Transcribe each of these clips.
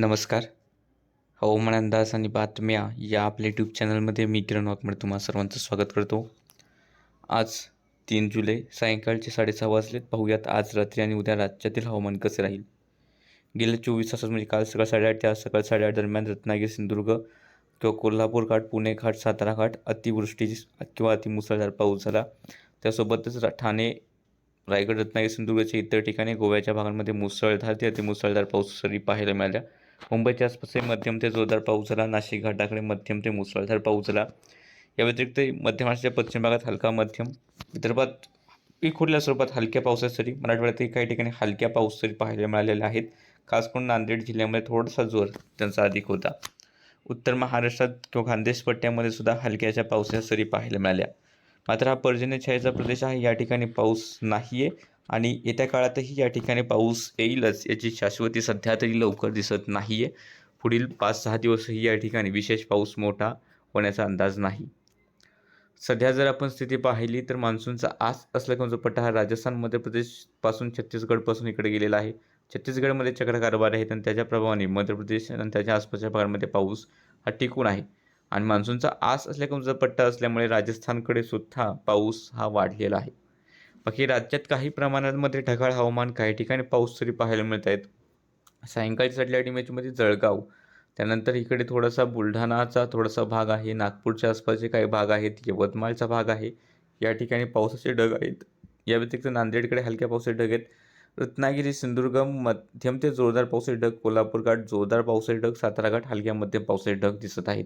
नमस्कार. हो, हवामान अंदाज आणि बातम्या या आपल्या यूट्यूब चॅनलमध्ये मी किरण वाकमड तुम्हा सर्वांचं स्वागत करतो. आज तीन जुलै सायंकाळचे साडेसहा वाजलेत. पाहूयात आज रात्री आणि उद्या राज्यातील हवामान कसे राहील? गेल्या चोवीस तासात म्हणजे काल सकाळ साडेआठ ते आज सकाळ साडेआठ दरम्यान रत्नागिरी सिंधुदुर्ग किंवा कोल्हापूर घाट पुणे घाट सातारा घाट अतिवृष्टी किंवा अतिमुसळधार पाऊस झाला. त्यासोबतच ठाणे रायगड रत्नागिरी सिंधुदुर्गच्या इतर ठिकाणी गोव्याच्या भागांमध्ये मुसळधार ते अतिमुसळधार पाऊस सरी पाहायला मिळाल्या. मुंबईच्या आसपासही मध्यम ते जोरदार पाऊस झाला. नाशिक घाटाकडे मध्यम ते मुसळधार पाऊस झाला. या व्यतिरिक्त मध्य महाराष्ट्राच्या पश्चिम भागात हलका मध्यम विदर्भात विखुरल्या स्वरूपात हलक्या पावसासरी मराठवाड्यातही काही ठिकाणी हलक्या पाऊस तरी पाहायला मिळालेल्या आहेत खास करून नांदेड जिल्ह्यामध्ये थोडासा जोर त्यांचा अधिक होता. उत्तर महाराष्ट्रात किंवा खानदेश पट्ट्यामध्ये सुद्धा हलक्याच्या पावसाच्या सरी पाहायला मिळाल्या. मात्र हा पर्जन्य छायेचा प्रदेश आहे. या ठिकाणी पाऊस नाही आहे आणि येत्या काळातही या ठिकाणी पाऊस येईलच याची शाश्वती सध्या तरी लवकर दिसत नाही आहे पुढील पाच सहा दिवसही या ठिकाणी विशेष पाऊस मोठा होण्याचा अंदाज नाही. सध्या जर आपण स्थिती पाहिली तर मान्सूनचा आस असल्याचा जो पट्टा हा राजस्थान मध्य प्रदेशपासून छत्तीसगडपासून इकडे गेलेला आहे. छत्तीसगडमध्ये चक्रकारभार आहेत आणि त्याच्या प्रभावाने मध्य प्रदेश आणि त्याच्या आसपासच्या भागांमध्ये पाऊस हा टिकून आहे. आणि मान्सूनचा आस असल्याचा पट्टा असल्यामुळे राजस्थानकडे सुद्धा पाऊस हा वाढलेला आहे. बाकी राज्यात काही प्रमाणामध्ये ढगाळ हवामान काही ठिकाणी पाऊस तरी पाहायला मिळत आहेत सायंकाळी चढल्या इमेजमध्ये जळगाव. त्यानंतर इकडे थोडासा बुलढाणाचा थोडासा भाग आहे नागपूरच्या आसपासचे काही भाग आहेत यवतमाळचा भाग आहे. या ठिकाणी पावसाचे ढग आहेत. या व्यतिरिक्त नांदेडकडे हलक्या पावसाचे ढग आहेत. रत्नागिरी सिंधुदुर्ग मध्यम ते जोरदार पावसाचे ढग कोल्हापूर घाट जोरदार पावसाचे ढग सातारा घाट हलक्या मध्यम पावसाचे ढग दिसत आहेत.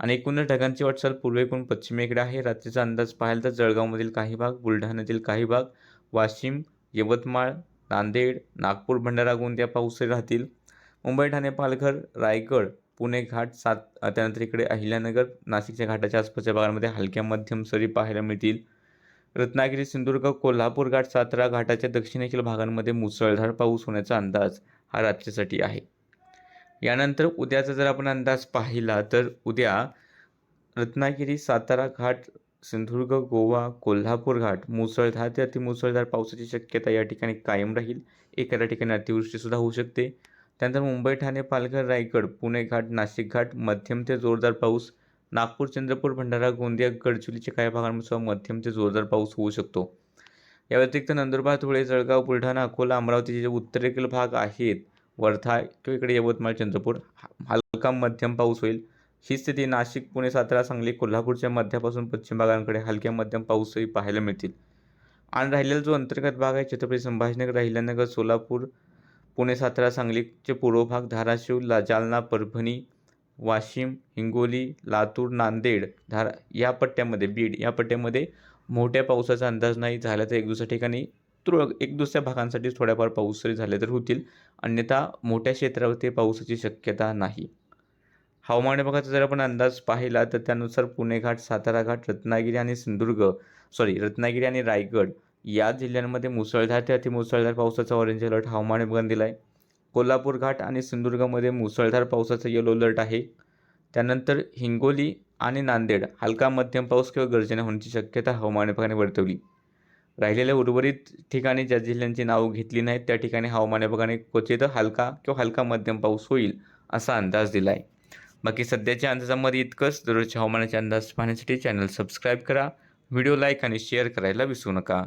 आणि एकूणच ढगांची वाटचाल पूर्वेकडून पश्चिमेकडे आहे. रात्रीचा अंदाज पाहिला तर जळगावमधील काही भाग बुलढाण्यातील काही भाग वाशिम यवतमाळ नांदेड नागपूर भंडारा गोंदिया पाऊस राहतील. मुंबई ठाणे पालघर रायगड पुणे घाट सात त्यानंतर इकडे अहिल्यानगर नाशिकच्या घाटाच्या आसपासच्या भागांमध्ये हलक्या मध्यम सरी पाहायला मिळतील. रत्नागिरी सिंधुदुर्ग कोल्हापूर घाट सातारा घाटाच्या दक्षिणेतील भागांमध्ये मुसळधार पाऊस होण्याचा अंदाज हा रात्रीसाठी आहे. यानंतर उद्याचा जर आपण अंदाज पाहिला तर उद्या रत्नागिरी सातारा घाट सिंधुदुर्ग गोवा कोल्हापूर घाट मुसळधार ते अतिमुसळधार पावसाची शक्यता या ठिकाणी कायम राहील. एखाद्या ठिकाणी अतिवृष्टीसुद्धा होऊ शकते. त्यानंतर मुंबई ठाणे पालघर रायगड पुणे घाट नाशिक घाट मध्यम ते जोरदार पाऊस नागपूर चंद्रपूर भंडारा गोंदिया गडचिरोलीच्या काही भागांमध्ये सुद्धा मध्यम ते जोरदार पाऊस होऊ शकतो. या व्यतिरिक्त नंदुरबार धुळे जळगाव बुलढाणा अकोला अमरावतीचे जे उत्तरेकडील भाग आहेत वर्धा किंवा इकडे यवतमाळ चंद्रपूर हलका मध्यम पाऊस होईल. ही स्थिती नाशिक पुणे सातारा सांगली कोल्हापूरच्या मध्यापासून पश्चिम भागांकडे हलक्या मध्यम पाऊसही पाहायला मिळतील. आणि राहिलेला जो अंतर्गत भाग आहे छत्रपती संभाजीनगर अहिल्यानगर सोलापूर पुणे सातारा सांगलीचे पूर्व भाग धाराशिव ला जालना परभणी वाशिम हिंगोली लातूर नांदेड धारा या पट्ट्यामध्ये बीड या पट्ट्यामध्ये मोठ्या पावसाचा अंदाज नाही. झाला तर एक दुसऱ्या ठिकाणी तुरळक एक दुसऱ्या भागांसाठी थोड्याफार पाऊस जरी झाले तर होतील. अन्यथा मोठ्या क्षेत्रावरती पावसाची शक्यता नाही. हवामान विभागाचा जर आपण अंदाज पाहिला तर त्यानुसार पुणे घाट सातारा घाट रत्नागिरी आणि सिंधुदुर्ग सॉरी रत्नागिरी आणि रायगड या जिल्ह्यांमध्ये मुसळधार ते अतिमुसळधार पावसाचा ऑरेंज अलर्ट हवामान विभागाने दिला आहे कोल्हापूर घाट आणि सिंधुदुर्गमध्ये मुसळधार पावसाचा येलो अलर्ट आहे. त्यानंतर हिंगोली आणि नांदेड हलका मध्यम पाऊस किंवा गर्जना होण्याची शक्यता हवामान विभागाने वर्तवली. राहिलेल्या उर्वरित ठिकाणी ज्या जिल्ह्यांची नावं घेतली नाहीत त्या ठिकाणी हवामान विभागाने क्वचित हलका किंवा हलका मध्यम पाऊस होईल असा अंदाज दिला आहे बाकी सध्याच्या अंदाजामध्ये इतकंच. दररोजच्या हवामानाचे अंदाज पाहण्यासाठी चॅनल सबस्क्राईब करा. व्हिडिओ लाईक आणि शेअर करायला विसरू नका.